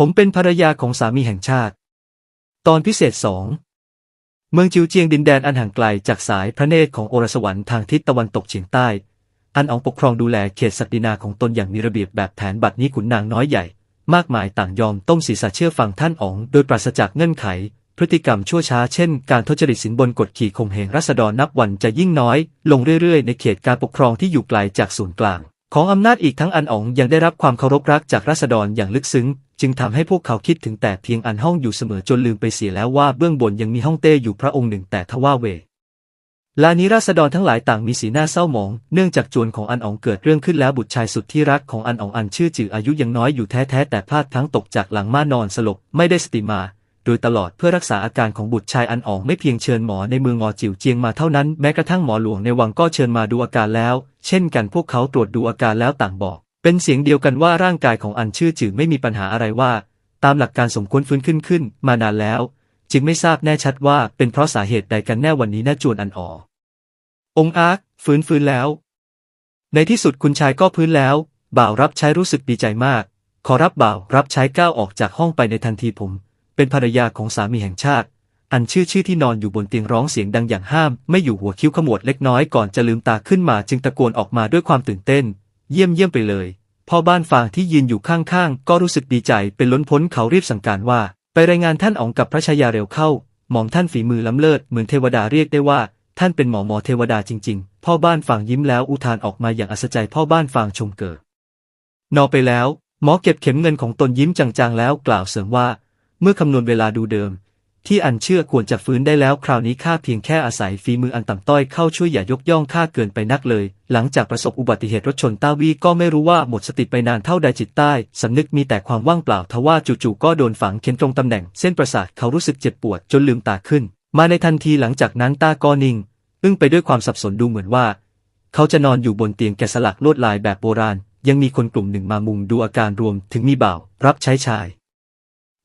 ผมเป็นภรรยาของสามีแห่งชาติ ตอนพิเศษสอง เมืองจิวเจียงดินแดนอันห่างไกลจากสายพระเนตรของโอรสวรรค์ทางทิศตะวันตกเฉียงใต้ อันอองปกครองดูแลเขตศักดินาของตนอย่างมีระเบียบแบบแผนบัดนี้ขุนนางน้อยใหญ่ มากมายต่างยอมต้มศีรษะเชื่อฟังท่านอ๋อง โดยปราศจากเงื่อนไข พฤติกรรมชั่วช้าเช่น การทุจริตสินบนกฎขี่ข่มเหงรัษฎรนับวันจะยิ่งน้อย ลงเรื่อยๆ ในเขตการปกครองที่อยู่ไกลจากศูนย์กลางของอำนาจอีกทั้งอันอ๋องยังได้รับความเคารพรักจากรัษฎรอย่างลึกซึ้ง จึงทำให้พวกเขาคิดถึงแต่เพียงอันห้องอยู่เสมอจนลืมไปเสียแล้วว่าเบื้องบนยังมีห้องเต้อยู่พระองค์หนึ่งแต่ทว่าเวลานี้ราษฎรทั้งหลายต่างมีสีหน้าเศร้าหมอง เนื่องจากจวนของอันอองเกิดเรื่องขึ้นแล้วบุตรชายสุดที่รักของอันอองอันชื่อจืออายุยังน้อยอยู่แท้ๆแต่พลาดพลั้งตกจากหลังม้านอนสลบไม่ได้สติมา โดยตลอดเพื่อรักษาอาการของบุตรชายอันอองไม่เพียงเชิญหมอในเมืองงอจิ๋วเจียงมาเท่านั้นแม้กระทั่งหมอหลวงในวังก็เชิญมาดูอาการแล้ว เช่นกันพวกเขาตรวจดูอาการแล้วต่างบอก เป็นเสียงเดียวกันว่าร่างกายของอันชื่อจือไม่มีปัญหาอะไรว่า ตามหลักการสมควรฟื้นขึ้นขึ้น มานานแล้ว จึงไม่ทราบแน่ชัดว่าเป็นเพราะสาเหตุใดกันแน่วันนี้น่าจวนอันอ๋อองอาร์คฟื้นฟื้นแล้ว ในที่สุดคุณชายก็พื้นแล้ว บ่าวรับใช้รู้สึกดีใจมาก ขอรับบ่าวรับใช้ก้าวออกจากห้องไปในทันทีผม เป็นภรรยาของสามีแห่งชาติ อันชื่อชื่อที่นอนอยู่บนเตียงร้องเสียงดังอย่างห้าม ไม่อยู่หัวคิ้วขมวดเล็กน้อยก่อนจะลืมตาขึ้นมาจึงตะโกนออกมาด้วยความตื่นเต้น เยี่ยมเยี่ยมไปเลยพ่อบ้านฟางที่ยืนอยู่ข้างๆ ก็รู้สึกดีใจเป็นล้นพ้นเขารีบสั่งการว่า ไปรายงานท่านอ๋องกับพระชายาเร็วเข้า หม่อมท่านฝีมือล้ำเลิศเหมือนเทวดาเรียกได้ว่า ท่านเป็นหมอหมอเทวดาจริงๆ พ่อบ้านฟางยิ้มแล้วอุทานออกมาอย่างอัศจรรย์พ่อบ้านฟางชมเกิดนอไปแล้ว หมอเก็บเข็มเงินของตนยิ้มจางๆแล้วกล่าวเสริมว่า เมื่อคำนวณเวลาดูเดิม ที่อันเชื่อควรจะฟื้นได้แล้วคราวนี้ข้าเพียงแค่อาศัยฝีมืออันต่ำต้อยเข้าช่วยอย่ายกย่องข้าเกินไปนักเลย หลังจากประสบอุบัติเหตุรถชนต้าวีก็ไม่รู้ว่าหมดสติไปนานเท่าใดจิตใต้สำนึกมีแต่ความว่างเปล่าทว่าจู่ๆก็โดนฝังเข็นตรงตำแหน่งเส้นประสาทเขารู้สึกเจ็บปวดจนลืมตาขึ้น มาในทันทีหลังจากนั้นตาก็นิ่งอึ้งไปด้วยความสับสนดูเหมือนว่า เขาจะนอนอยู่บนเตียงแกะสลักลวดลายแบบโบราณ ยังมีคนกลุ่มหนึ่งมามุงดูอาการรวมถึงมีบ่าว รับใช้ชาย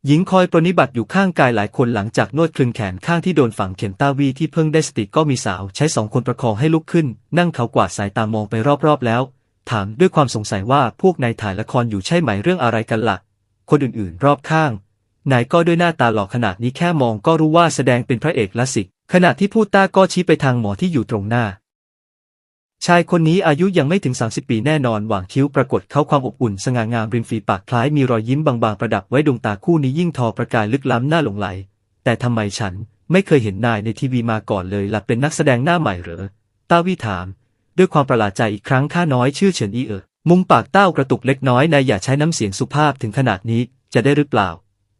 หญิงคอยปรนนิบัติอยู่ข้างกายหลายคนหลังจากนวดคลึงแขนข้างที่โดนฝังเข็มต้าวีที่เพิ่งได้สติก็มีสาว ใช้สองคนประคองให้ลุกขึ้น นั่งเขากวาดสายตามองไปรอบๆแล้ว ถามด้วยความสงสัยว่าพวกนายถ่ายละครอยู่ใช่ไหมเรื่องอะไรกันละ่ะ คนอื่นๆ รอบข้างนายก็ด้วยหน้าตาหล่อขนาดนี้แค่มองก็รู้ว่าแสดงเป็นพระเอกละสิขณะที่พูดต้าก็ชี้ไปทางหมอที่อยู่ตรงหน้า ชายคนนี้อายุยังไม่ถึง 30 ปีแน่นอน หว่างคิ้วปรากฏเขาความอบอุ่น สง่างามริมฝีปากคล้ายมีรอยยิ้มบางๆ ประดับไว้ดวงตาคู่นี้ยิ่งทอประกายลึกล้ำหน่าหลงไหล แต่ทำไมฉันไม่เคยเห็นนายในทีวีมาก่อนเลยล่ะเป็นนักแสดงหน้าใหม่เหรอ ต้าวี่ถาม ด้วยความประหลาดใจอีกครั้งข้าน้อยชื่อเฉินอีเอ๋อมุมปากเต้ากระตุกเล็กน้อยนายอย่าใช้น้ำเสียงสุภาพถึงขนาดนี้จะได้หรือเปล่า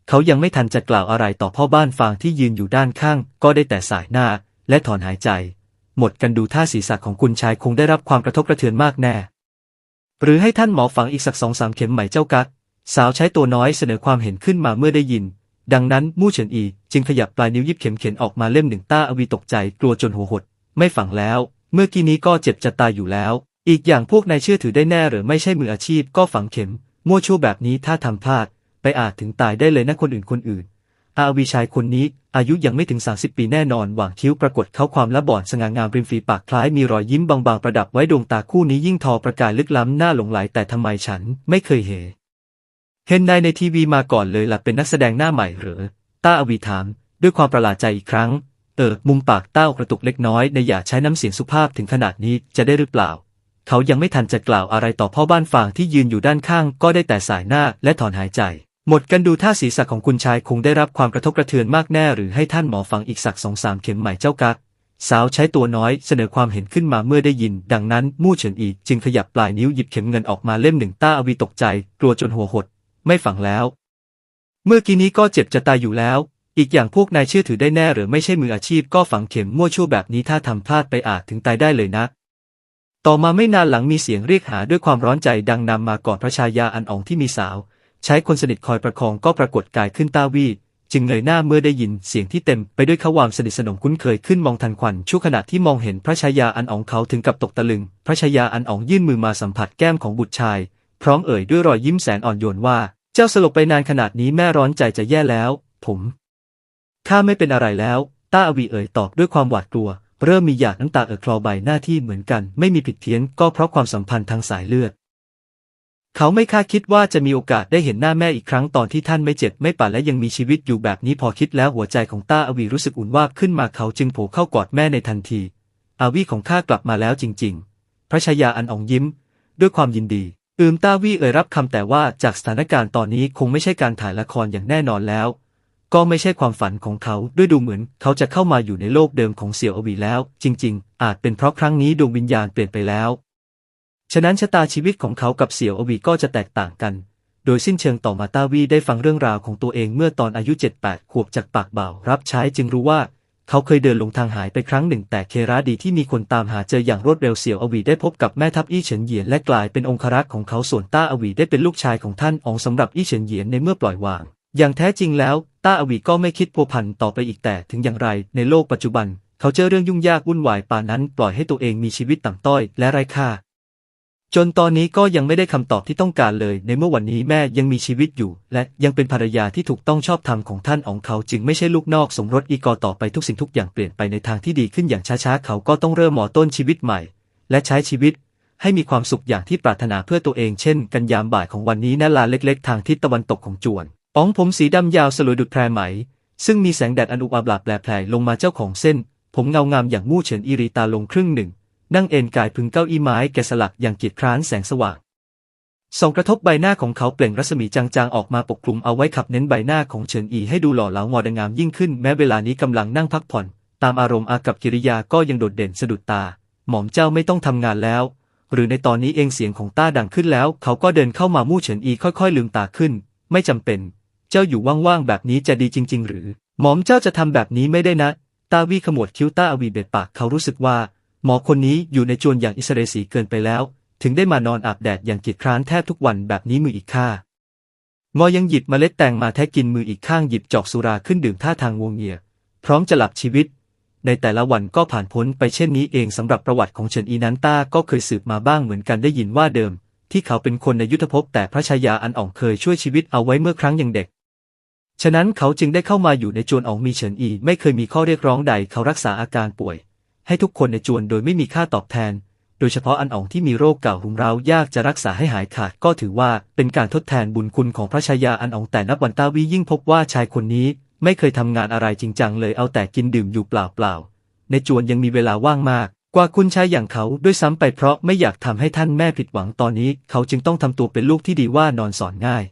เขายังไม่ทันจะกล่าวอะไรต่อพ่อบ้านฟางที่ยืนอยู่ด้านข้าง ก็ได้แต่สายหน้า และถอนหายใจ หมดกันดูท่าศีรษะของคุณชายคงได้รับความกระทบกระเทือนมากแน่ หรือให้ท่านหมอฝังอีกสักสองสามเข็มใหม่เจ้ากักสาวใช้ตัวน้อยเสนอความเห็นขึ้นมาเมื่อได้ยิน ดังนั้นมู่เฉินอีจึงขยับปลายนิ้วยิบเข็มเข็นออกมาเล่มหนึ่งต้าอวีตกใจกลัวจนหัวหด ไม่ฝังแล้ว เมื่อกี้นี้ก็เจ็บจะตายอยู่แล้ว อีกอย่างพวกนายเชื่อถือได้แน่หรือไม่ใช่มืออาชีพก็ฝังเข็ม มั่วชั่วแบบนี้ถ้าทำพลาด ไปอาจถึงตายได้เลยนะคนอื่นคนอื่น อาวีชายคนนี้ อายุยังไม่ถึง 30 ปีแน่นอนหว่างคิ้วปรากฏเขาความละบอนสง่างามริมฝีปากคล้ายมีรอยยิ้มบางๆประดับไว้ดวงตาคู่นี้ยิ่งทอประกายลึกล้ำหน้าหลงไหลแต่ทำไมฉันไม่เคยเห็นเห็นนายในทีวีมาก่อนเลยล่ะเป็นนักแสดงหน้าใหม่เหรอต้าอวีถาม ด้วยความประหลาดใจอีกครั้ง เออมุมปากเต้ากระตุกเล็กน้อยในอย่าใช้น้ำเสียงสุภาพถึงขนาดนี้จะได้หรือเปล่า เขายังไม่ทันจะกล่าวอะไรต่อพ่อบ้านฟางที่ยืนอยู่ด้านข้างก็ได้แต่สายหน้าและถอนหายใจ หมดกันดูท่าศีรษะของคุณชายคงได้รับความกระทบกระเทือนมากแน่หรือให้ท่านหมอฟังอีกสักสองสามเข็มใหม่เจ้ากักสาวใช้ตัวน้อยเสนอความเห็นขึ้นมาเมื่อได้ยิน ดังนั้นมู่เฉินอีจึงขยับปลายนิ้วหยิบเข็มเงินออกมาเล่มหนึ่งต้าอวีตกใจ กลัวจนหัวหด ไม่ฝังแล้ว เมื่อกี้นี้ก็เจ็บจะตายอยู่แล้ว อีกอย่างพวกนายเชื่อถือได้แน่หรือไม่ใช่มืออาชีพก็ฝังเข็มมั่วชั่วแบบนี้ถ้าทำพลาดไปอาจถึงตายได้เลยนะ ต่อมาไม่นานหลังมีเสียงเรียกหาด้วยความร้อนใจดังนำมาก่อนพระชายาอันอองที่มีสาว ใช้คนสนิทคอยประคองก็ปรากฏกายขึ้นต้าวีจึงเงยหน้าเมื่อได้ยินเสียงที่เต็มไปด้วยขวามสนิทสนมคุ้นเคยขึ้นมองทันควันชั่วขณะที่มองเห็นพระชายาอันอ่องเขาถึงกับตกตะลึง พระชายาอันอ่องยื่นมือมาสัมผัสแก้มของบุตรชาย พร้อมเอ่ยด้วยรอยยิ้มแสนอ่อนโยนว่า เจ้าสลบไปนานขนาดนี้แม่ร้อนใจจะแย่แล้ว ผมข้าไม่เป็นอะไรแล้ว ต้าอวีเอ่ยตอบด้วยความหวาดกลัว เริ่มมีหยาดน้ำตาเอ่อคลอใบหน้าที่เหมือนกัน ไม่มีผิดเพี้ยนก็เพราะความสัมพันธ์ทางสายเลือด เขาไม่คาดคิดว่าจะมีโอกาสได้เห็นหน้าแม่อีกครั้งตอนที่ท่านไม่เจ็บไม่ป่าและยังมีชีวิตอยู่แบบนี้พอคิดแล้วหัวใจของต้าอวีรู้สึกอุ่นวาบขึ้นมาเขาจึงโผล่เข้ากอดแม่ในทันที อาวีของข้ากลับมาแล้วจริง ๆ พระชายาอันอ่องยิ้ม ด้วยความยินดีอืมต้าวีเอ่ยรับคำแต่ว่าจากสถานการณ์ตอนนี้คงไม่ใช่การถ่ายละครอย่างแน่นอนแล้ว ก็ไม่ใช่ความฝันของเขาด้วยดูเหมือน เขาจะเข้ามาอยู่ในโลกเดิมของเสี่ยวอวีแล้ว จริง ๆ อาจเป็นเพราะครั้งนี้ดวงวิญญาณเปลี่ยนไปแล้ว ฉะนั้นชะตาชีวิตของเขากับเสี่ยวอวีก็จะแตกต่างกัน โดยสิ้นเชิงต่อมาต้าวีได้ฟังเรื่องราวของตัวเองเมื่อตอนอายุ 7-8 ขวบจากปากบ่าวรับใช้จึงรู้ว่าเขาเคยเดินลงทางหายไปครั้งหนึ่ง แต่เคราดีที่มีคนตามหาเจออย่างรวดเร็วเสี่ยวอวีได้พบกับแม่ทัพอี้เฉินเหยียนและกลายเป็นองครักษ์ของเขาส่วนต้าอวีได้เป็นลูกชายของท่านองสำหรับอี้เฉินเหยียนในเมื่อปล่อยวาง อย่างแท้จริงแล้ว ต้าอวีก็ไม่คิดพัวพันต่อไปอีกแต่ถึงอย่างไร ในโลกปัจจุบัน เขาเจอเรื่องยุ่งยากวุ่นวายป่านนั้น ปล่อยให้ตัวเองมีชีวิตต่ำต้อยและไร้ค่า จนตอนนี้ก็ยังไม่ได้คำตอบที่ต้องการเลย ในเมื่อวันนี้แม่ยังมีชีวิตอยู่ และยังเป็นภรรยาที่ถูกต้องชอบธรรมของท่านของเขาจึงไม่ใช่ลูกนอกสมรสอีกอต่อไปทุกสิ่งทุกอย่างเปลี่ยนไปในทางที่ดีขึ้นอย่างช้าๆเขาก็ต้องเริ่มหมอต้นชีวิตใหม่ และใช้ชีวิต ให้มีความสุขอย่างที่ปรารถนาเพื่อตัวเองเช่น กันยามบ่ายของวันนี้ณลานเล็ก ๆ ทางทิศตะวันตกของจวนอ๋องผมสีดำยาวสลวยดุจแพรไหม ซึ่งมีแสงแดดอันอุบอาบลาแปลแผลลงมาเจ้าของเส้น ผมเงางามอย่างมู่เฉินอีรีตาลงครึ่งหนึ่ง นั่งเอนกายพึงเก้าอี้ไม้แกะสลักอย่างเกียจคร้านแสงสว่างส่องกระทบใบหน้าของเขาเปล่งรัศมีจางๆออกมาปกคลุมเอาไว้ขับเน้นใบหน้าของเฉินอีให้ดูหล่อเหลางอดงามยิ่งขึ้นแม้เวลานี้กำลังนั่งพักผ่อน ตามอารมณ์อากับกิริยาก็ยังโดดเด่นสะดุดตา หม่อมเจ้าไม่ต้องทำงานแล้ว หรือในตอนนี้เองเสียงของต้าดังขึ้นแล้ว เขาก็เดินเข้ามามู่เฉินอีค่อยๆ ลืมตาขึ้น ไม่จำเป็น เจ้าอยู่ว่างๆแบบนี้จะดีจริง ๆ หรือ หม่อมเจ้าจะทำแบบนี้ไม่ได้นะตาวีขมวดคิ้วต้าอวีเบ็ดปากเขารู้สึกว่า หมอคนนี้อยู่ในจวนอย่างอิสเรสีเกินไปแล้ว ถึงได้มานอนอาบแดดอย่างกีดคร้านแทบทุกวันแบบนี้มืออีกข้างอยังหยิบเมล็ดแตงมาแทะกินมืออีกข้างหยิบจอกสุราขึ้นดื่มท่าทางงวงเงีย พร้อมจะหลับชีวิต ในแต่ละวันก็ผ่านพ้นไปเช่นนี้เองสำหรับประวัติของเฉินอีนั้นต้าก็เคยสืบมาบ้างเหมือนกันได้ยินว่าเดิม ที่เขาเป็นคนในยุทธภพแต่พระชายาอันอ่องเคยช่วยชีวิตเอาไว้เมื่อครั้งยังเด็กฉะนั้นเขาจึงได้เข้ามาอยู่ในจวนอองมีเฉินอีไม่เคยมีข้อเรียกร้องใดเขารักษาอาการป่วย ให้ทุกคนในจวนโดยไม่มีค่าตอบแทน โดยเฉพาะอันอ๋องที่มีโรคเก่ารุมเร้ายากจะรักษาให้หายขาดก็ถือว่าเป็นการทดแทนบุญคุณของพระชายาอันอ๋องแต่นับวันต้าวียิ่งพบว่าชายคนนี้ไม่เคยทำงานอะไรจริงจังเลยเอาแต่กินดื่มอยู่เปล่าๆในจวนยังมีเวลาว่างมากกว่าคุณชายอย่างเขาด้วยซ้ำไปเพราะไม่อยากทำให้ท่านแม่ผิดหวังตอนนี้ เขาจึงต้องทำตัวเป็นลูกที่ดีว่านอนสอนง่าย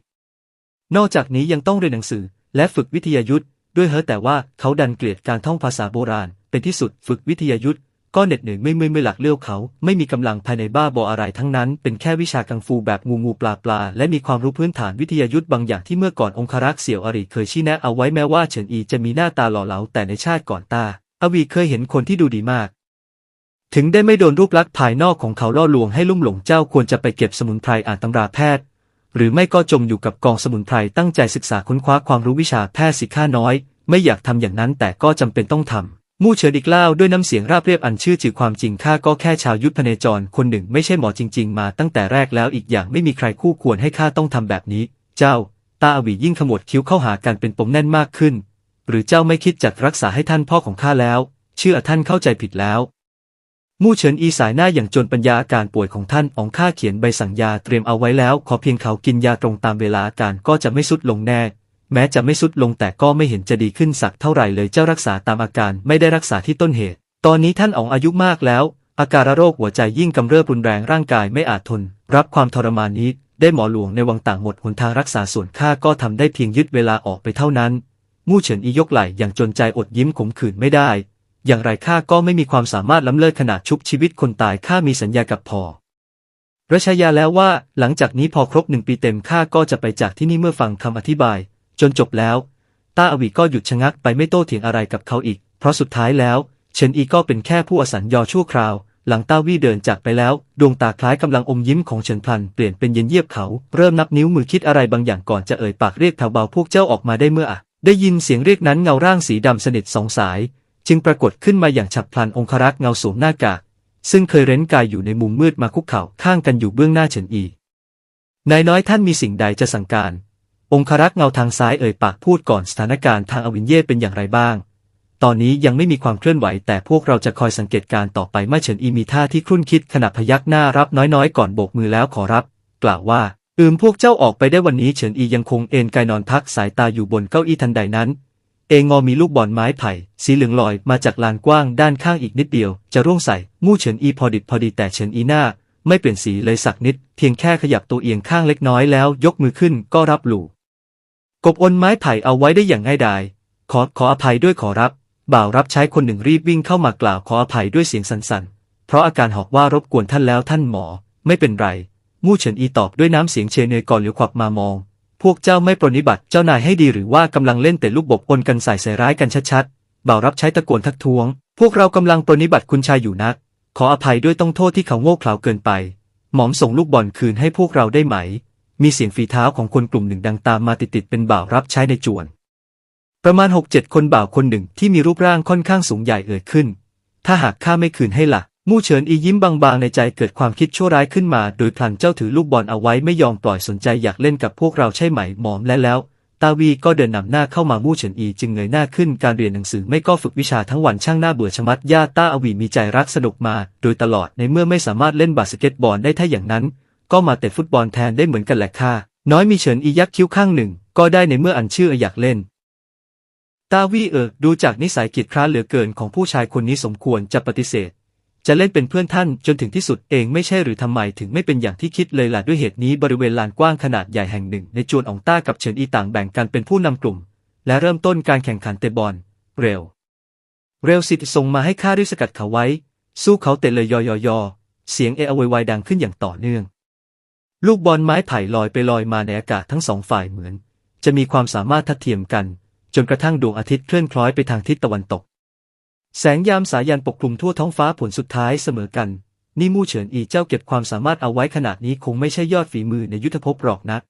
นอกจากนี้ยังต้องเรียนหนังสือและฝึกวิทยายุทธ์ด้วยเฮอแต่ว่าเขาดันเกลียดการท่องภาษาโบราณ เป็นที่สุดฝึกวิทยายุทธก็เหน็ดเหนื่อยไม่เมื่อยไม่หลักเลี้ยวเขา ไม่มีกำลังภายในบ้าบออะไรทั้งนั้น เป็นแค่วิชากังฟูแบบงูงูปลาปลา และมีความรู้พื้นฐานวิทยายุทธ์บางอย่างที่เมื่อก่อนองครักษ์เสี่ยวอริเคยชี้แนะเอาไว้แม้ว่าเฉินอีจะมีหน้าตาหล่อเหลาแต่ในชาติก่อนตา อวีเคยเห็นคนที่ดูดีมาก ถึงได้ไม่โดนรูปลักษณ์ภายนอกของเขาล่อลวงให้ลุ่มหลงเจ้าควรจะไปเก็บสมุนไพรอ่านตำราแพทย์ หรือไม่ก็จมอยู่กับกองสมุนไพรตั้งใจศึกษาค้นคว้าความรู้วิชาแพทย์สิข้าน้อย ไม่อยากทำอย่างนั้นแต่ก็จำเป็นต้องทำ มู่เฉินอีกเล่าด้วยน้ำเสียงราบเรียบอันชื่อจือความจริงข้าก็แค่ชาวยุทธพเนจรคนหนึ่งไม่ใช่หมอจริง ๆ มาตั้งแต่แรกแล้วอีกอย่างไม่มีใครคู่ควรให้ข้าต้องทำแบบนี้ เจ้า ตาอวียิ่งขมวดคิ้วเข้าหากันเป็นปมแน่นมากขึ้น หรือเจ้าไม่คิดจัดรักษาให้ท่านพ่อของข้าแล้ว เชื่อท่านเข้าใจผิดแล้ว มู่เฉินอีสายหน้าอย่างจนปัญญาอาการป่วยของท่านองข้าเขียนใบสั่งยาเตรียมเอาไว้แล้ว ขอเพียงเขากินยาตรงตามเวลาอาการก็จะไม่สุดลงแน่ แม้จะไม่สุดลงแต่ก็ไม่เห็นจะดีขึ้นสักเท่าไหร่เลยเจ้ารักษาตามอาการไม่ได้รักษาที่ต้นเหตุ ตอนนี้ท่านอองอายุมากแล้ว อาการโรคหัวใจยิ่งกำเริบรุนแรงร่างกายไม่อาจทน รับความทรมานนี้ได้หมอหลวงในวังต่างหมดหนทางรักษาส่วนข้าก็ทำได้เพียงยึดเวลาออกไปเท่านั้น มู่เฉินอียกไหล่อย่างจนใจอดยิ้มขมขื่นไม่ได้ อย่างไรข้าก็ไม่มีความสามารถล้ำเลิศขนาดชุบชีวิตคนตายข้ามีสัญญากับพอรัชยาแล้วว่าหลังจากนี้พอครบหนึ่งปีเต็มข้าก็จะไปจากที่นี่เมื่อฟังคำอธิบาย จนจบแล้ว ต้าอวีก็หยุดชะงักไปไม่โต้เถียงอะไรกับเขาอีก เพราะสุดท้ายแล้ว เฉินอีก็เป็นแค่ผู้อสัญญอชั่วคราว หลังต้าวี่เดินจากไปแล้ว ดวงตาคล้ายกำลังอมยิ้มของเฉินพลันเปลี่ยนเป็นเย็นเยียบเขา เริ่มนับนิ้วมือคิดอะไรบางอย่างก่อนจะเอ่ยปากเรียกแถวเบาพวกเจ้าออกมาได้เมื่ออะได้ยินเสียงเรียกนั้นเงาร่างสีดำสนิทสองสาย จึงปรากฏขึ้นมาอย่างฉับพลันองครักษ์เงาสวมหน้ากากซึ่งเคยเร้นกายอยู่ในมุมมืดมาคุกเข่าข้างกันอยู่เบื้องหน้าเฉินอีนายน้อยท่านมีสิ่งใดจะสั่งการ องครักษ์เงาทางซ้ายเอ่ยปากพูดก่อนสถานการณ์ทางอวินเย่เป็นอย่างไรบ้าง ตอนนี้ยังไม่มีความเคลื่อนไหว แต่พวกเราจะคอยสังเกตการณ์ต่อไปเมื่อเฉินอีมีท่าที่ครุ่นคิดขณะพยักหน้ารับน้อยๆ ก่อนโบกมือแล้วขอรับ กล่าวว่า อืมพวกเจ้าออกไปได้วันนี้เฉินอียังคงเอนกายนอนพักสายตาอยู่บนเก้าอี้ทันใดนั้น เองงอมีลูกบอลไม้ไผ่ สีเหลืองลอยมาจากลานกว้างด้านข้างอีกนิดเดียว จะร่วงใส่มู่เฉินอีพอดิบพอดีแต่เฉินอีหน้า ไม่เปลี่ยนสีเลยสักนิด เพียงแค่ขยับตัวเอียงข้างเล็กน้อยแล้วยกมือขึ้นก็รับหลู่ กบอนไม้ไผ่เอาไว้ได้อย่างง่ายดาย ขอขออภัยด้วยขอรับ บ่าวรับใช้คนหนึ่งรีบวิ่งเข้ามากล่าวขออภัยด้วยเสียงสั่นๆ เพราะอาการหอกว่ารบกวนท่านแล้วท่านหมอ ไม่เป็นไร มู่เฉินอีตอบด้วยน้ำเสียงเชยเนยก่อนเหลียวขวับมามอง พวกเจ้าไม่ปรนนิบัติเจ้านายให้ดีหรือว่ากำลังเล่นแต่ลูกบกปนกันใส่ใส่ร้ายกันชัดๆ บ่าวรับใช้ตะโกนทักท้วง พวกเรากำลังปรนิบัติคุณชายอยู่นัก ขออภัยด้วยต้องโทษที่เขาโง่เขลาเกินไป หมอมส่งลูกบอลคืนให้พวกเราได้ไหม มีเสียงฝีเท้าของคนกลุ่มหนึ่งดังตามมาติดๆเป็นบ่าวรับใช้ในจวน ประมาณหกเจ็ดคนบ่าวคนหนึ่งที่มีรูปร่างค่อนข้างสูงใหญ่เอ่ยขึ้น ถ้าหากข้าไม่คืนให้ละ่ะ มู่เฉินอียิ้มบางๆในใจเกิดความคิดชั่วร้ายขึ้นมา โดยพลันเจ้าถือลูกบอลเอาไว้ไม่ยอมปล่อยสนใจอยากเล่นกับพวกเราใช่ไหมหมอมและแล้วตาวีก็เดินนำหน้าเข้ามามู่เฉินอีจึงเงยหน้าขึ้นการเรียนหนังสือไม่ก็ฝึกวิชาทั้งวันช่างหน้าเบื่อชะมัดญาติต้าอวีมีใจรักสนุกมา โดยตลอดในเมื่อไม่สามารถเล่นบาสเกตบอลได้ถ้าอย่างนั้น ก็มาเตะฟุตบอลแทนได้เหมือนกันแหละค่ะ น้อยมีเฉินอียักคิ้วข้างหนึ่ง ก็ได้ในเมื่ออันชื่ออยากเล่น ตาวี่เออดูจากนิสัยกีดคร้านเหลือเกินของผู้ชายคนนี้สมควรจะปฏิเสธ จะเล่นเป็นเพื่อนท่านจนถึงที่สุดเองไม่ใช่หรือทำไมถึงไม่เป็นอย่างที่คิดเลยล่ะด้วยเหตุนี้บริเวณลานกว้างขนาดใหญ่แห่งหนึ่ง ในจวนอองต้ากับเฉินอีต่างแบ่งกันเป็นผู้นำกลุ่ม และเริ่มต้นการแข่งขันเตะบอลเร็ว เร็วสิทธิ์ส่งมาให้ข้ารีบสกัดเขาไว้ สู้เขาเตะเลยยอยอยอเสียงเออวยวายดังขึ้นอย่างต่อเนื่อง ลูกบอลไม้ไผ่ลอยไปลอยมาในอากาศทั้งสองฝ่ายเหมือน จะมีความสามารถทัดเทียมกัน จนกระทั่งดวงอาทิตย์เคลื่อนคล้อยไปทางทิศตะวันตก แสงยามสายันปกคลุมทั่วท้องฟ้าผลสุดท้ายเสมอกัน นี่มู่เฉินอีเจ้าเก็บความสามารถเอาไว้ขนาดนี้คงไม่ใช่ยอดฝีมือในยุทธภพหรอกนัก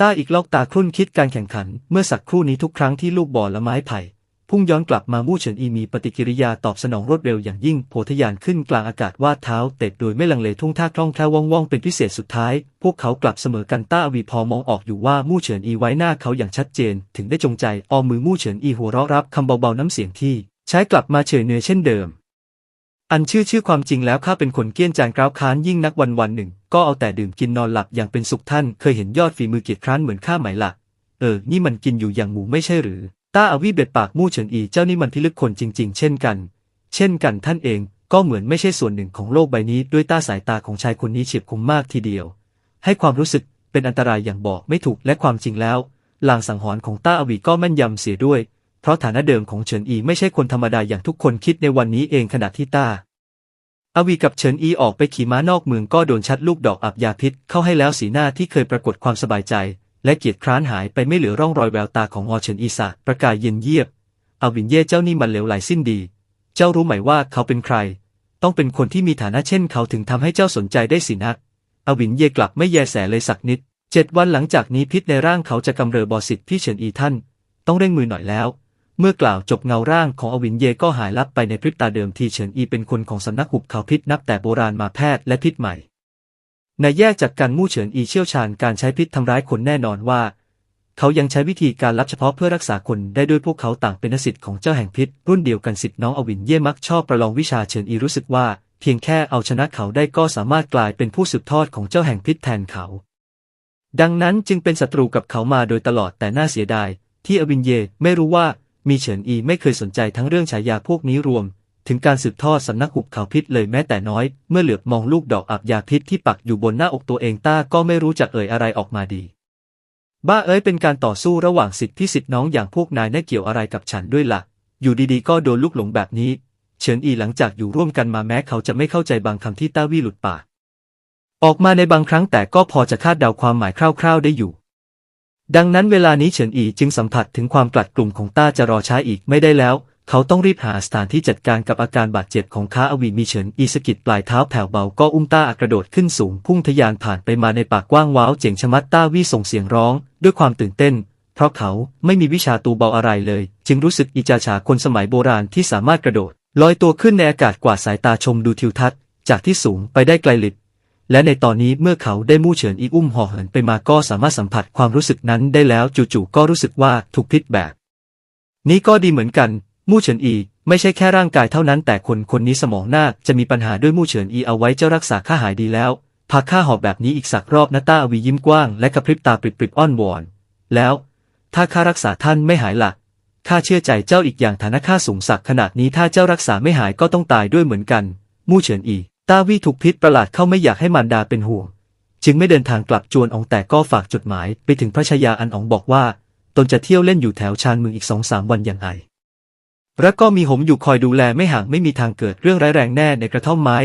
ต้าอีกลอกตาครุ่นคิดการแข่งขัน เมื่อสักครู่นี้ทุกครั้งที่ลูกบอลและไม้ไผ่ พุ่งย้อนกลับมามู่เฉินอีมีปฏิกิริยาตอบสนองรวดเร็วอย่างยิ่งโผทะยานขึ้นกลางอากาศวาดเท้าเตะโดยไม่ลังเลทุ่งท่าคล่องแคล่วว่องว่องเป็นพิเศษสุดท้าย พวกเขากลับเสมอกันต้าอวีพอมองออกอยู่ว่ามู่เฉินอีไว้หน้าเขาอย่างชัดเจน ถึงได้จงใจออมมือมู่เฉินอีหัวเราะรับคำเบาๆน้ำเสียงที่ ใช้กลับมาเฉยเนยเช่นเดิม อันชื่อชื่อความจริงแล้วข้าเป็นคนเกี้ยนจานกร้าวค้านยิ่งนักวันวันหนึ่ง ก็เอาแต่ดื่มกินนอนหลับอย่างเป็นสุขท่าน เคยเห็นยอดฝีมือเกียรติคร้านเหมือนข้าไหมล่ะเออ นี่มันกินอยู่อย่างหมูไม่ใช่หรือ ต้าอาวีเบ็ดปากมู่เฉินอีเจ้านี่มันพิลึกคนจริง ๆ เช่นกัน เช่นกันท่านเองก็เหมือนไม่ใช่ส่วนหนึ่งของโลกใบนี้ ด้วยต้าสายตาของชายคนนี้เฉียบคมมากทีเดียว ให้ความรู้สึกเป็นอันตรายอย่างบอกไม่ถูกและความจริงแล้วลางสังหรณ์ของต้าอาวีก็แม่นยำเสียด้วย เพราะฐานะเดิมของเฉินอีไม่ใช่คนธรรมดาอย่างทุกคนคิดในวันนี้เองขณะที่ต้าอาวีกับเฉินอีออกไปขี่ม้านอกเมืองก็โดนชัดลูกดอกอับยาพิษเข้าให้แล้วสีหน้าที่เคยปรากฏความสบายใจ และเกียรติคร้านหายไปไม่เหลือร่องรอยแววตาของอเฉินอีสะประกายเย็นเยียบ อาวินเย่เจ้านี่มันเหลวไหลสิ้นดี เจ้ารู้ไหมว่าเขาเป็นใคร ต้องเป็นคนที่มีฐานะเช่นเขาถึงทำให้เจ้าสนใจได้สินะอาวินเย่กลับไม่แยแสเลยสักนิดเจ็ดวันหลังจากนี้พิษในร่างเขาจะกำเริบบอสิทธิ์พี่เฉินอีท่าน ต้องเร่งมือหน่อยแล้ว เมื่อกล่าวจบเงาร่างของอวินเยก็หายลับไปในพริบตาเดิมทีเฉินอีเป็นคนของสำนักหุบเขาพิษนับแต่โบราณมาแพทย์และพิษใหม่ ในแยกจากกันมู่เฉินอีเชี่ยวชาญการใช้พิษทำร้ายคนแน่นอนว่า เขายังใช้วิธีการลับเฉพาะเพื่อรักษาคนได้ด้วยพวกเขาต่างเป็นนสิทธิ์ของเจ้าแห่งพิษ รุ่นเดียวกันสิทธิ์น้องอวินเย่มักชอบประลองวิชาเฉินอีรู้สึกว่า เพียงแค่เอาชนะเขาได้ก็สามารถกลายเป็นผู้สืบทอดของเจ้าแห่งพิษแทนเขา ดังนั้นจึงเป็นศัตรูกับเขามาโดยตลอดแต่น่าเสียดาย ที่อวินเย่ไม่รู้ว่ามีเฉินอีไม่เคยสนใจทั้งเรื่องฉายาพวกนี้รวม ถึงการสืบทอดสำนักหุบเขาพิษเลยแม้แต่น้อย เมื่อเหลือบมองลูกดอกอับยาพิษที่ปักอยู่บนหน้าอกตัวเองต้าก็ไม่รู้จะเอ่ยอะไรออกมาดี บ้าเอ้ยเป็นการต่อสู้ระหว่างสิทธิพี่สิทธิน้องอย่างพวกนายน่าเกี่ยวอะไรกับฉันด้วยละ่ะ อยู่ดีๆก็โดนลูกหลงแบบนี้ เฉินอีหลังจากอยู่ร่วมกันมาแม้เขาจะไม่เข้าใจบางคำที่ต้าวี่หลุดปากออกมาในบางครั้งแต่ก็พอจะคาดเดาความหมายคร่าว ๆ ได้อยู่ ดังนั้นเวลานี้เฉินอีจึงสัมผัสถึงความกลัดกลุ่มของต้าจะรอช้าอีกไม่ได้แล้ว เขาต้องรีบหาสถานที่จัดการกับอาการบาดเจ็บของค้าอวีมีเฉินอีสกิดปลายเท้าแผ่วเบาก็อุ้มต้ากระโดดขึ้นสูงพุ่งทะยานผ่านไปมาในปากกว้างว้าวเจ๋งชะมัดต้าวี่ส่งเสียงร้อง ด้วยความตื่นเต้น เพราะเขาไม่มีวิชาตูเบาอะไรเลย จึงรู้สึกอิจฉาคนสมัยโบราณที่สามารถกระโดดลอยตัวขึ้นในอากาศกว่าสายตาชมดูทิวทัศน์ จากที่สูงไปได้ไกลลิบและในตอนนี้เมื่อเขาได้มู่เฉินอีอุ้มห่อเหินไปมาก็สามารถสัมผัสความรู้สึกนั้นได้แล้วจู่ๆก็รู้สึกว่าถูกพิษแบบ นี้ก็ดีเหมือนกัน มู่เฉินอี ไม่ใช่แค่ร่างกายเท่านั้นแต่คนคนนี้สมองหน่าจะมีปัญหาด้วยมู่เฉินอีเอาไว้เจ้ารักษาข้าหายดีแล้วพาข้าหอบแบบนี้อีกสักรอบนะต้าอวียิ้มกว้างและกระพริบตาปริบๆอ้อนวอน แล้ว ถ้าข้ารักษาท่านไม่หายล่ะข้าเชื่อใจเจ้าอีกอย่างฐานะข้าสูงสักขนาดนี้ถ้าเจ้ารักษาไม่หายก็ต้องตายด้วยเหมือนกัน มู่เฉินอี ต้าวีถูกพิษประหลาดเข้าไม่อยากให้มารดาเป็นห่วง จึงไม่เดินทางกลับจวนอองแต่ก็ฝากจดหมาย ไปถึงพระชายาอันอองบอกว่า ตนจะเที่ยวเล่นอยู่แถวชานเมืองอีกสองสามวันอย่างไร แล้วก็มีหมอยู่คอยดูแลไม่ห่างไม่มีทางเกิดเรื่องร้ายแรงแน่ในกระท่อมไม้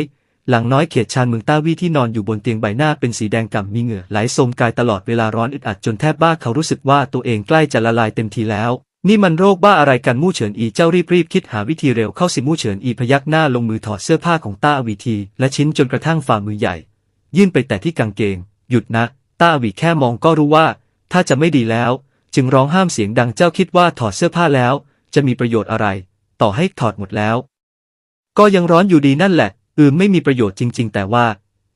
หลังน้อยเขตชานเมืองต้าวี่ที่นอนอยู่บนเตียงใบหน้าเป็นสีแดงก่ำมีเหงื่อไหลโสมกายตลอดเวลาร้อนอึดอัดจนแทบบ้าเขารู้สึกว่าตัวเองใกล้จะละลายเต็มทีแล้ว นี่มันโรคบ้าอะไรกันมู่เฉินอีเจ้ารีบรีบคิดหาวิธีเร็วเข้าสิมู่เฉินอีพยักหน้าลงมือถอดเสื้อผ้าของต้าวีที และชิ้นจนกระทั่งฝ่ามือใหญ่ ยื่นไปแต่ที่กางเกง หยุดนะ ต้าวีแค่มองก็รู้ว่า ถ้าจะไม่ดีแล้ว จึงร้องห้ามเสียงดังเจ้าคิดว่าถอดเสื้อผ้าแล้ว จะมีประโยชน์อะไร ต่อให้ถอดหมดแล้ว ก็ยังร้อนอยู่ดีนั่นแหละ อืมไม่มีประโยชน์จริง ๆ แต่ว่า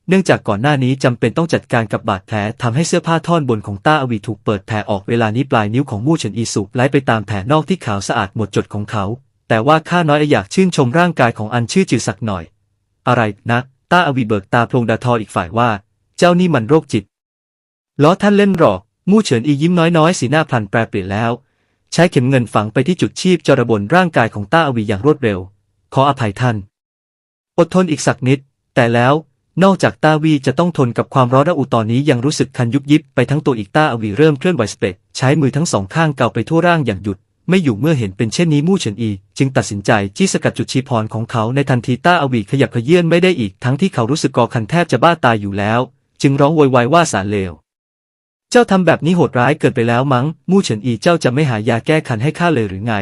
เนื่องจากก่อนหน้านี้จำเป็นต้องจัดการกับบาดแผลทำให้เสื้อผ้าท่อนบนของต้าอวีถูกเปิดแผลออกเวลานี้ปลายนิ้วของมู่เฉินอีสุไหลไปตามแผลนอกที่ขาวสะอาดหมดจดของเขา แต่ว่าข้าน้อยอยากชื่นชมร่างกายของอันชื่อจือสักหน่อย อะไรนะต้าอวีเบิกตาโพลงดาทออีกฝ่ายว่า เจ้านี่มันโรคจิตล้อท่านเล่นหรอกมู่เฉินอียิ้มน้อยๆสีหน้าพลันแปรเปลี่ยนแล้ว ใช้เข็มเงินฝังไปที่จุดชีพจรบนร่างกายของต้าอวีอย่างรวดเร็ว ขออภัยท่าน อดทนอีกสักนิด แต่แล้วนอกจากต้าวีจะต้องทนกับความร้อนระอุตอนนี้ยังรู้สึกคันยุบยิบไปทั้งตัวอีกต้าอวีเริ่มเคลื่อนไหวสเปกใช้มือทั้งสองข้างเกาไปทั่วร่างอย่างหยุด ไม่อยู่เมื่อเห็นเป็นเช่นนี้มู่เฉินอี จึงตัดสินใจจี้สกัดจุดชีพรของเขาในทันทีต้าอวีขยับเขยื่นไม่ได้อีกทั้งที่เขารู้สึกกอคันแทบจะบ้าตายอยู่แล้ว จึงร้องโวยวายว่าสารเลว เจ้าทำแบบนี้โหดร้ายเกินไปแล้วมั้ง มู่เฉินอีเจ้าจะไม่หายาแก้คันให้ข้าเลยหรือไง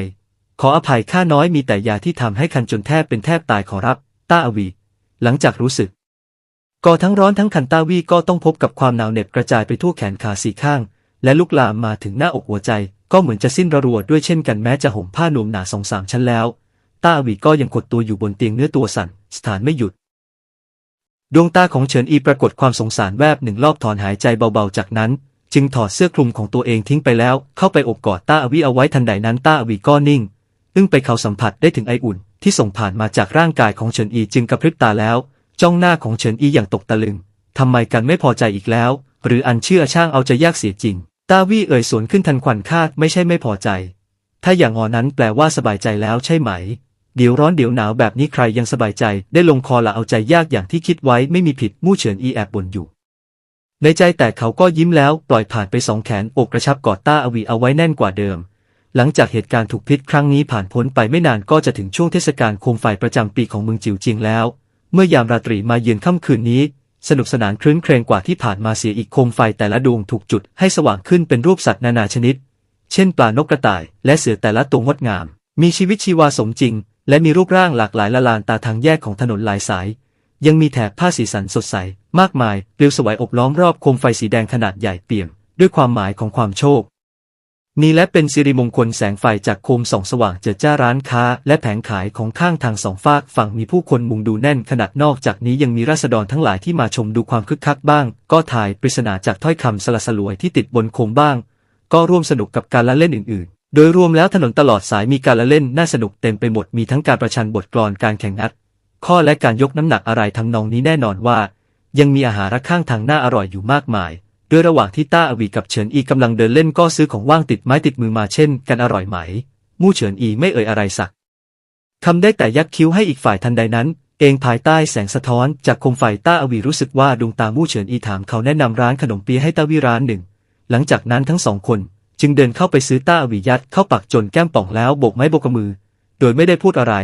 ขออภัยข้าน้อยมีแต่ยาที่ทำให้คันจนแทบเป็นแทบตายขอรับ ต้าอวี หลังจากรู้สึกก่อทั้งร้อนทั้งคันต้าวีก็ต้องพบกับความหนาวเหน็บกระจายไปทั่วแขนขาสี่ข้าง และลุกลามมาถึงหน้าอกหัวใจ ก็เหมือนจะสิ้นระรัวด้วยเช่นกันแม้จะห่มผ้านวมหนาสองสามชั้นแล้ว ต้าอวีก็ยังขดตัวอยู่บนเตียงเนื้อตัวสั่น สถานไม่หยุดดวงตาของเฉินอีปรากฏความสงสารแวบหนึ่งรอบถอนหายใจเบาๆ จากนั้น จึงถอดเสื้อคลุมของตัวเองทิ้งไปแล้ว เข้าไปอบกอดต้าอวีเอาไว้ทันใดนั้นต้าอวีก็นิ่ง อึ้งไปเขาสัมผัสได้ถึงไออุ่น ที่ส่งผ่านมาจากร่างกายของเฉินอีจึงกระพริบตาแล้ว จ้องหน้าของเฉินอีอย่างตกตะลึงทำไมกันไม่พอใจอีกแล้ว หรืออันเชื่อช่างเอาใจยากเสียจริง ต้าวี่เอ่ยสวนขึ้นทันควันคาดไม่ใช่ไม่พอใจ ถ้าอย่างงอนั้นแปลว่าสบายใจแล้วใช่ไหม เดี๋ยวร้อนเดี๋ยวหนาวแบบนี้ใครยังสบายใจ ได้ลงคอละเอาใจยากอย่างที่คิดไว้ไม่มีผิดมู่เฉินอีแอบบ่นอยู่ ในใจแต่เขาก็ยิ้มแล้วปล่อยผ่านไปสองแขนอกกระชับกอดต้าอวีเอาไว้แน่นกว่าเดิม หลังจากเหตุการณ์ถูกพิษครั้งนี้ผ่านพ้นไปไม่นานก็จะถึงช่วงเทศกาลโคมไฟประจำปีของเมืองจิ๋วจียงแล้ว เมื่อยามราตรีมาเยือนค่ำคืนนี้ สนุกสนานครื้นเครงกว่าที่ผ่านมาเสียอีกโคมไฟแต่ละดวงถูกจุดให้สว่างขึ้นเป็นรูปสัตว์นานาชนิด เช่นปลานกกระต่าย และเสือแต่ละตัวงดงาม มีชีวิตชีวาสมจริง และมีรูปร่างหลากหลายละลานตาทางแยกของถนนหลายสาย ยังมีแถบผ้าสีสันสดใส มากมายเปลวสวยอบล้อมรอบโคมไฟสีแดงขนาดใหญ่เปี่ยม ด้วยความหมายของความโชค นี่และเป็นสิริมงคลแสงไฟจากโคมส่องสว่างเจิดจ้าร้านค้า และแผงขายของข้างทางสองฝากฝั่งมีผู้คนมุงดูแน่นขนาดนอกจากนี้ยังมีราษฎรทั้งหลายที่มาชมดูความคึกคักบ้าง ก็ถ่ายปริศนาจากถ้อยคำสละสลวยที่ติดบนโคมบ้าง ก็ร่วมสนุกกับการละเล่นอื่นๆ โดยรวมแล้วถนนตลอดสายมีการละเล่นน่าสนุกเต็มไปหมดมีทั้งการประชันบทกลอนการแข่งงัด ข้อและการยกน้ำหนักอะไรทำนองนี้แน่นอนว่า ยังมีอาหารข้างทางหน่าอร่อยอยู่มากมายโดยระหว่างที่ต้าอวีกับเฉินอีกำลังเดินเล่นก็ซื้อของว่างติดไม้ติดมือมาเช่น กันอร่อยไหม มู่เฉินอีไม่เอ่ยอะไรสักคำได้แต่ยักคิ้วให้อีกฝ่ายทันใดนั้น เองภายใต้แสงสะท้อนจากโคมไฟต้าอวีรู้สึกว่าดวงตามู่เฉินอีถามเขาแนะนำร้านขนมเปี๊ยะให้ต้าวีร้านหนึ่ง หลังจากนั้นทั้งสองคน จึงเดินเข้าไปซื้อต้าอวียัดเข้าปากจนแก้มป่องแล้วโบกไม้โบกมือ โดยไม่ได้พูดอะไร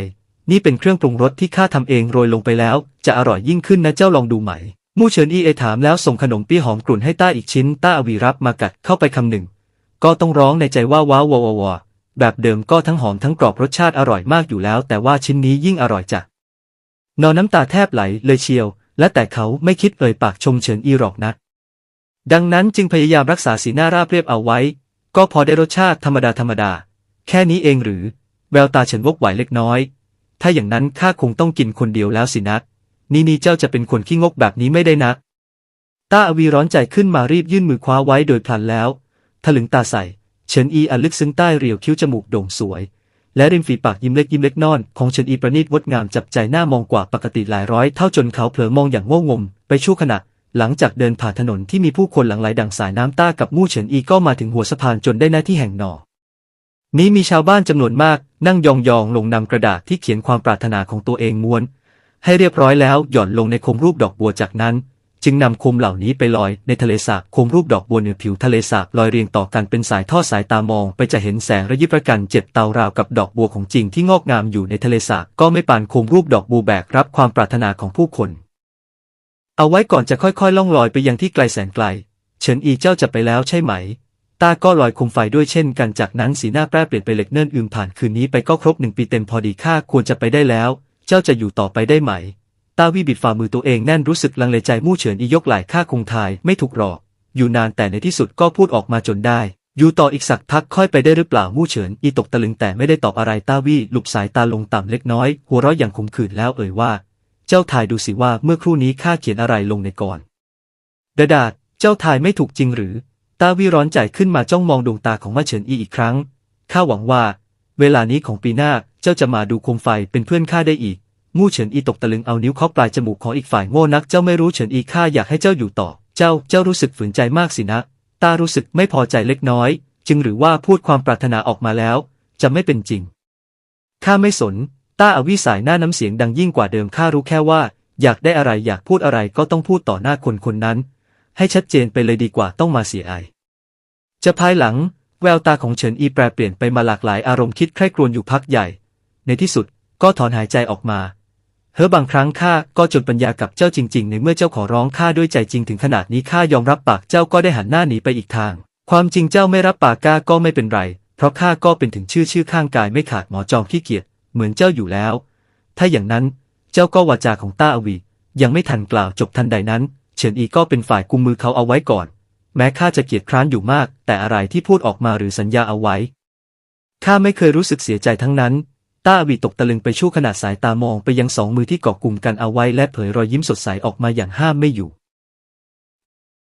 นี่เป็นเครื่องปรุงรสที่ข้าทำเองโรยลงไปแล้ว จะอร่อยยิ่งขึ้นนะเจ้าลองดูไหม มู่เฉินอีเอถามแล้วส่งขนมเปี๊ยหอมกลุ่นให้ต้าอีกชิ้น ต้าอวีรับมากัดเข้าไปคำหนึ่ง ก็ต้องร้องในใจว่าว้าววาววแบบเดิมก็ทั้งหอมทั้งกรอบรสชาติอร่อยมากอยู่แล้ว แต่ว่าชิ้นนี้ยิ่งอร่อยจัดนอนน้ำตาแทบไหลเลยเชียว และแต่เขาไม่คิดเอ่ยปากชมเฉินอีหรอกนะดังนั้นจึงพยายามรักษาสีหน้าราบเรียบเอาไว้ ก็พอได้รสชาติธรรมดาธรรมดา แค่นี้เองหรือ แววตาเฉินวกไหวเล็กน้อย ถ้าอย่างนั้นข้าคงต้องกินคนเดียวแล้วสินะนี่นี่เจ้าจะเป็นคนขี้งกแบบนี้ไม่ได้นะต้าอวีร้อนใจขึ้นมารีบยื่นมือคว้าไว้โดยพลันแล้วถลึงตาใส่ เฉินอีอันลึกซึ้งใต้เรียวคิ้วจมูกโด่งสวย และริมฝีปากยิ้มเล็กยิ้มเล็กนอน ของเฉินอีประณีตงดงามจับใจหน้ามองกว่าปกติหลายร้อยเท่าจนเขาเผลอมองอย่างโง่งม ไปชั่วขณะ หลังจากเดินผ่านถนนที่มีผู้คนหลั่งไหลดังสายน้ำต้ากับมู่เฉินอีก็มาถึงหัวสะพานจนได้หน้าที่แห่งหนอ นี้มีชาวบ้านจำนวนมากนั่งยองๆลงนำกระดาษที่เขียนความปรารถนาของตัวเองม้วน ให้เรียบร้อยแล้วหย่อนลงในโคมรูปดอกบัวจากนั้น จึงนำโคมเหล่านี้ไปลอยในทะเลสาบโคมรูปดอกบัวเหนือผิวทะเลสาบลอยเรียงต่อกันเป็นสายทอดสายตามอง ไปจะเห็นแสงระยิบระกันเจ็ดเตาราวกับดอกบัวของจริงที่งอกงามอยู่ในทะเลสาบก็ไม่ปานโคมรูปดอกบัวแบกรับความปรารถนาของผู้คน เอาไว้ก่อนจะค่อยๆล่องลอยไปยังที่ไกลแสนไกล เฉินอีเจ้าจะไปแล้วใช่ไหม ตาก็ลอยโคมไฟด้วยเช่นกันจากนั้นสีหน้าแปรเปลี่ยนไปเล็กเนิ่นอึมผ่านคืนนี้ไปก็ครบหนึ่งปีเต็มพอดีค่าควรจะไปได้แล้ว เจ้าจะอยู่ต่อไปได้ไหม ตาวิบิดฝ่ามือตัวเองแน่นรู้สึกลังเลใจมู่เฉินอียกไหล่ข้าคงทายไม่ถูกหรอก อยู่นานแต่ในที่สุดก็พูดออกมาจนได้ อยู่ต่ออีกสักพักค่อยไปได้หรือเปล่ามู่เฉินอีตกตะลึงแต่ไม่ได้ตอบอะไรตาวีหลุบสายตาลงต่ำเล็กน้อย หัวเราะอย่างขมขื่นแล้วเอ่ยว่า เจ้าทายดูสิว่าเมื่อครู่นี้ข้าเขียนอะไรลงในกรดาดาดเจ้าทายไม่ถูกจริงหรือ ตาวีร้อนใจขึ้นมาจ้องมองดวงตาของมาเฉินอีอีกครั้ง ข้าหวังว่า เวลานี้ของปีหน้าเจ้าจะมาดูโคมไฟเป็นเพื่อนข้าได้อีก มู่เฉินอีตกตะลึงเอานิ้วเคาะปลายจมูกของอีกฝ่ายโง่นัก เจ้าไม่รู้เฉินอีข้าอยากให้เจ้าอยู่ต่อ เจ้าเจ้ารู้สึกฝืนใจมากสินะ ตารู้สึกไม่พอใจเล็กน้อย จึงหรือว่าพูดความปรารถนาออกมาแล้ว จะไม่เป็นจริง ข้าไม่สนต้าอวิสายหน้าน้ำเสียงดังยิ่งกว่าเดิมข้ารู้แค่ว่า อยากได้อะไรอยากพูดอะไรก็ต้องพูดต่อหน้าคนคนนั้น ให้ชัดเจนไปเลยดีกว่าต้องมาเสียอายจะภายหลัง แววตาของเฉินอีแปรเปลี่ยนไปมาหลากหลายอารมณ์คิดใคร่ครวญอยู่พักใหญ่ ในที่สุดก็ถอนหายใจออกมาเฮ้อบางครั้งข้าก็จนปัญญากับเจ้าจริง ๆ ในเมื่อเจ้าขอร้องข้าด้วยใจจริงถึงขนาดนี้ข้ายอมรับปากเจ้าก็ได้หันหน้าหนีไปอีกทาง ความจริงเจ้าไม่รับปากก้าก็ไม่เป็นไร เพราะข้าก็เป็นถึงชื่อชื่อข้างกายไม่ขาดหมอจอมขี้เกียจเหมือนเจ้าอยู่แล้ว ถ้าอย่างนั้นเจ้าก็วาจาของต้าอวี ยังไม่ทันกล่าวจบทันใดนั้น เฉินอีก็เป็นฝ่ายกุมมือเขาเอาไว้ก่อน แม้ข้าจะเกียจคร้านอยู่มาก แต่อะไรที่พูดออกมาหรือสัญญาเอาไว้ข้าไม่เคยรู้สึกเสียใจทั้งนั้น ต้าอวีตกตะลึงไปชั่วขณะสายตามองไปยังสองมือที่เกาะกลุ่มกันเอาไว้และเผยรอยยิ้มสดใสออกมาอย่างห้ามไม่อยู่